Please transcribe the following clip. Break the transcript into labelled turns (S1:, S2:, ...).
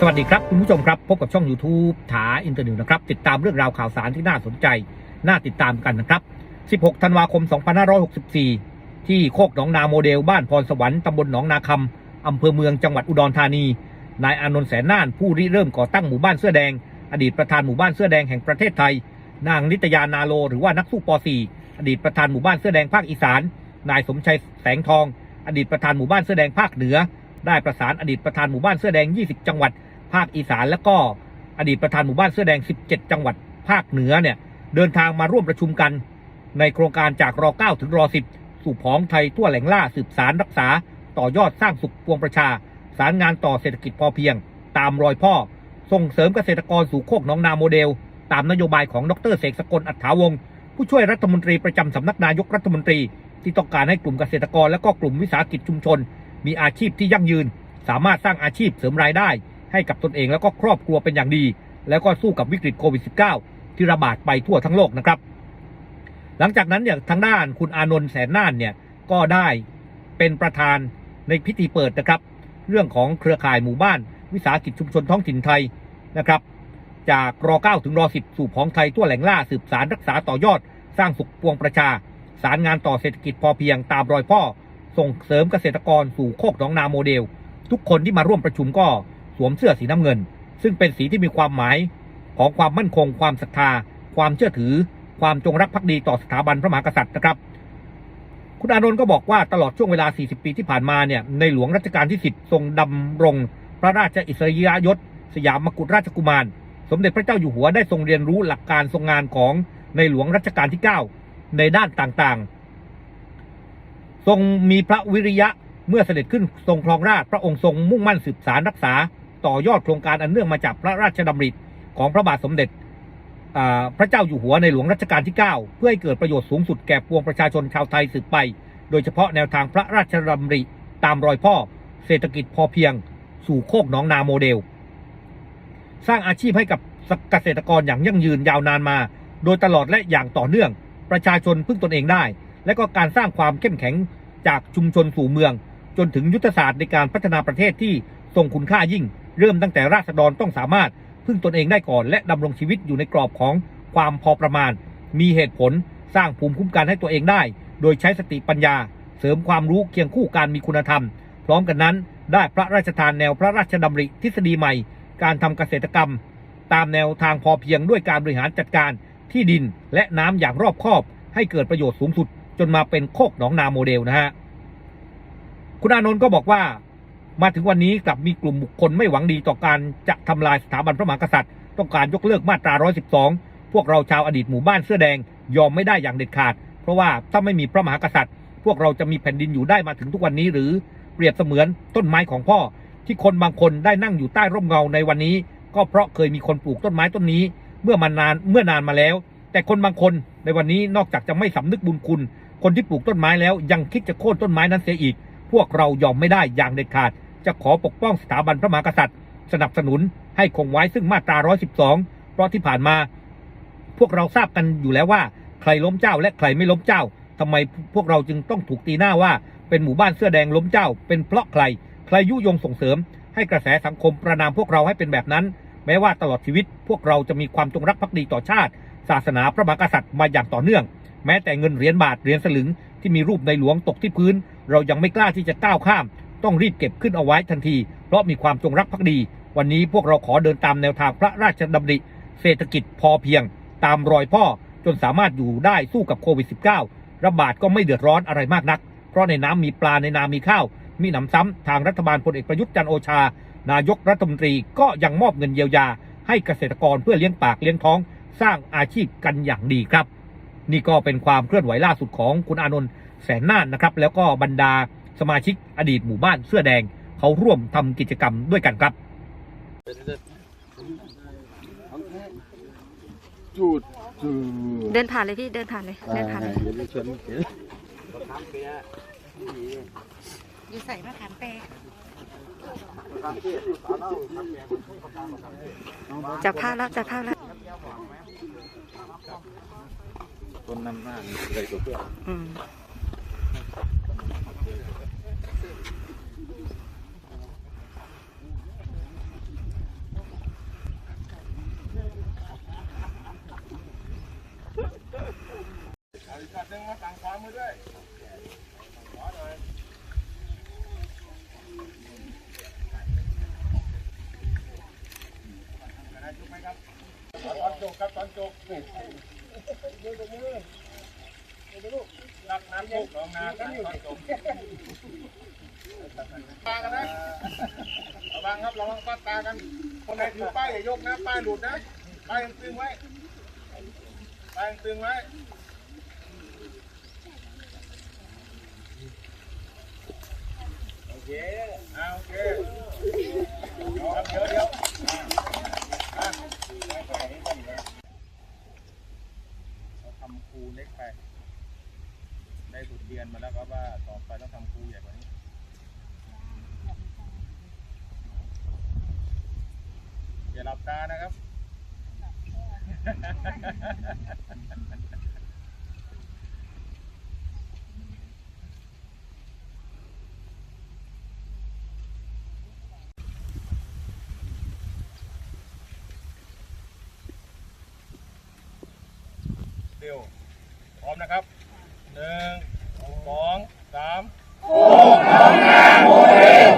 S1: สวัสดีครับ คุณผู้ชมครับ พบกับช่อง YouTube ถาอินเตอร์นิวนะครับ ติดตามเรื่องราวข่าวสารที่น่าสนใจ น่าติดตามกันนะครับ 16 ธันวาคม 2564 ที่โคกหนองนาโมเดล บ้านพรสวรรค์ตำบลหนองนาคำอำเภอเมืองจังหวัดอุดรธานี นายอานนท์แสนน่านผู้ริเริ่มก่อตั้งหมู่บ้านเสื้อแดง อดีตประธานหมู่บ้านเสื้อแดงแห่งประเทศไทย นางนิตยานาโล หรือว่านักสู้ป .4 อดีตประธานหมู่บ้านเสื้อแดงภาคอีสาน นายสมชัยแสงทอง อดีตประธานหมู่บ้านเสื้อแดงภาคเหนือ ได้ประสานอดีตประธานหมู่บ้านเสื้อแดง 20 จังหวัด ภาคอีสาน และก็อดีตประธานหมู่บ้านเสื้อแดง 17 จังหวัดภาคเหนือเนี่ยเดินทางมาร่วมประชุมกัน ในโครงการจากร9ถึงร10 สู่ผองไทยทั่วแหล่งล่าสืบสารรักษา ต่อยอดสร้างสุขปวงประชา สารงานต่อเศรษฐกิจพอเพียง ตามรอยพ่อ ส่งเสริมเกษตรกรสู่โคกหนองนาโมเดล ตามนโยบายของดรเสกสกลอัฏฐาวงศ์ผู้ช่วยรัฐมนตรีประจำสำนักนายกรัฐมนตรี ที่ต้องการให้กลุ่มเกษตรกรและก็กลุ่มวิสาหกิจชุมชน มีอาชีพที่ยั่งยืน สามารถสร้างอาชีพเสริมรายได้ ให้กับตนเองแล้วก็ครอบครัวเป็นอย่างดี แล้วก็สู้กับวิกฤตโควิด -19 ที่ระบาดไปทั่วทั้งโลกนะครับ หลังจากนั้นเนี่ยทางด้านคุณอานนท์แสนน่านเนี่ยก็ได้เป็นประธานในพิธีเปิดนะครับ เรื่องของเครือข่ายหมู่บ้าน วิสาหกิจชุมชนท้องถิ่นไทยนะครับจากร9ถึงร10 สู่ของไทยทั่วแหล่งล่าสืบสารรักษาต่อยอด สร้างสุขปวงประชา สารงานต่อเศรษฐกิจพอเพียงตามรอยพ่อ ส่งเสริมเกษตรกรสู่โคกหนองนาโมเดล ทุกคนที่มาร่วมประชุมก็ สวมเสื้อสีน้ำเงิน ซึ่งเป็นสีที่มีความหมาย ของความมั่นคง ความศรัทธา ความเชื่อถือ ความจงรักภักดีต่อสถาบันพระมหากษัตริย์นะครับ คุณอานนท์ก็บอกว่าตลอดช่วงเวลา 40 ปีที่ผ่านมาเนี่ยในหลวงรัชกาลที่ 10 ทรงดำรงพระราชอิสริยยศ สยามกุฎราชกุมาร สมเด็จพระเจ้าอยู่หัวได้ทรงเรียนรู้หลักการทรงงานของในหลวงรัชกาลที่ 9 ในด้านต่างๆ ทรงมีพระวิริยะเมื่อเสด็จขึ้นทรงครองราชพระองค์ทรงมุ่งมั่นสืบสารรักษา ต่อยอดโครงการอันเนื่องมาจากพระราชดำริของพระบาทสมเด็จพระเจ้าอยู่หัวในหลวงรัชกาลที่ 9 เพื่อให้เกิดประโยชน์สูงสุดแก่ปวงประชาชนชาวไทยสืบไป โดยเฉพาะแนวทางพระราชดำริตามรอยพ่อ เศรษฐกิจพอเพียง สู่โคกหนองนาโมเดล สร้างอาชีพให้กับเกษตรกรอย่างยั่งยืนยาวนานมา โดยตลอดและอย่างต่อเนื่อง ประชาชนพึ่งตนเองได้ และก็การสร้างความเข้มแข็งจากชุมชนสู่เมือง จนถึงยุทธศาสตร์ในการพัฒนาประเทศที่ทรงคุณค่ายิ่ง เริ่มตั้งแต่ราษฎรต้องสามารถพึ่งตนเองได้ก่อน และดำรงชีวิตอยู่ในกรอบของความพอประมาณ มีเหตุผลสร้างภูมิคุ้มกันให้ตัวเองได้ โดยใช้สติปัญญา เสริมความรู้เคียงคู่การมีคุณธรรม พร้อมกันนั้น ได้พระราชทานแนวพระราชดำริทฤษฎีใหม่ การทำเกษตรกรรม ตามแนวทางพอเพียงด้วยการบริหารจัดการที่ดินและน้ำอย่างรอบคอบ ให้เกิดประโยชน์สูงสุด จนมาเป็นโคกหนองนาโมเดลนะฮะคุณอานนท์ก็บอกว่า มาถึงวันนี้กลับมีกลุ่มบุคคลไม่หวังดีต่อการจะทำลายสถาบันพระมหากษัตริย์ ต้องการยกเลิกมาตรา 112 พวกเราชาวอดีตหมู่บ้านเสื้อแดงยอมไม่ได้อย่างเด็ดขาด เพราะว่าถ้าไม่มีพระมหากษัตริย์ พวกเราจะมีแผ่นดินอยู่ได้มาถึงทุกวันนี้หรือเปรียบเสมือนต้นไม้ของพ่อ ที่คนบางคนได้นั่งอยู่ใต้ร่มเงาในวันนี้ ก็เพราะเคยมีคนปลูกต้นไม้ต้นนี้ เมื่อมานานเมื่อนานมาแล้ว แต่คนบางคนในวันนี้นอกจากจะไม่สำนึกบุญคุณ คนที่ปลูกต้นไม้แล้วยังคิดจะโค่นต้นไม้นั้นเสียอีก พวกเรายอมไม่ได้อย่างเด็ดขาด จะขอปกป้องสถาบันพระมหากษัตริย์ สนับสนุนให้คงไว้ซึ่งมาตรา 112 เพราะที่ผ่านมา พวกเราทราบกันอยู่แล้วว่า ใครล้มเจ้าและใครไม่ล้มเจ้าทำไมพวกเราจึงต้องถูกตีหน้าว่า เป็นหมู่บ้านเสื้อแดงล้มเจ้า เป็นเพราะใครใครยุยงส่งเสริม ให้กระแสสังคมประนามพวกเราให้เป็นแบบนั้น แม้ว่าตลอดชีวิต พวกเราจะมีความจงรักภักดีต่อชาติ ศาสนาพระมหากษัตริย์มาอย่างต่อเนื่อง แม้แต่เงินเหรียญบาทเหรียญสลึงที่มีรูปในหลวงตกที่พื้น เรายังไม่กล้าที่จะก้าวข้าม ต้องรีบเก็บขึ้นเอาไว้ทันที เพราะมีความจงรักภักดี วันนี้พวกเราขอเดินตามแนวทางพระราชดำริ เศรษฐกิจพอเพียง ตามรอยพ่อจนสามารถอยู่ได้สู้กับโควิด -19 ระบาดก็ไม่เดือดร้อนอะไรมากนัก เพราะในน้ำมีปลาในนามีข้าว มีหนำซ้ำทางรัฐบาลพลเอกประยุทธ์จันโอชา นายกรัฐมนตรีก็ยังมอบเงินเยียวยา ให้เกษตรกรเพื่อเลี้ยงปากเลี้ยงท้อง สร้างอาชีพกันอย่างดีครับ นี่ก็เป็นความเคลื่อนไหวล่าสุดของคุณอานนท์แสนน่านนะครับ แล้วก็บรรดา สมาชิกอดีตหมู่บ้านเสื้อแดง เขาร่วมทำกิจกรรมด้วยกันครับ
S2: จุดจุด
S3: เดินผ่านเลยพี่เดินผ่านเลยเดินผ่านเลย
S2: เดี๋ยวจะชวนเดี๋ยว
S3: อยู่ใส่มะขามเปรจับภาพแล้วจับภาพแล้ว
S2: ต้นน้ำหน้าเลยตัวเพื่อน
S4: หนึ่งมาสั่งขวามื
S3: อ
S4: ด้วยสั่ขวาหน่อยกระดาษจุกไห
S3: มครับตอ
S4: นจบครับตอนจบนี่ดูตรงนี้เลลูกรักน้ำลูกของนาตอนจบตากันนะระวังครับระวังป้าตากัน คนไหนถือป้ายอย่ายกนะป้ายหลุดนะป้ายตึงไว้ป้ายตึงไว้ำคูเล็กไป ได้บทเรียนมาแล้วครับว่าต่อไปต้องทำคูใหญ่กว่านี้อย่าหลับตานะครับ เร็วพร้อมนะครับหนึ่งสองสามโอ้ของนาโมเดล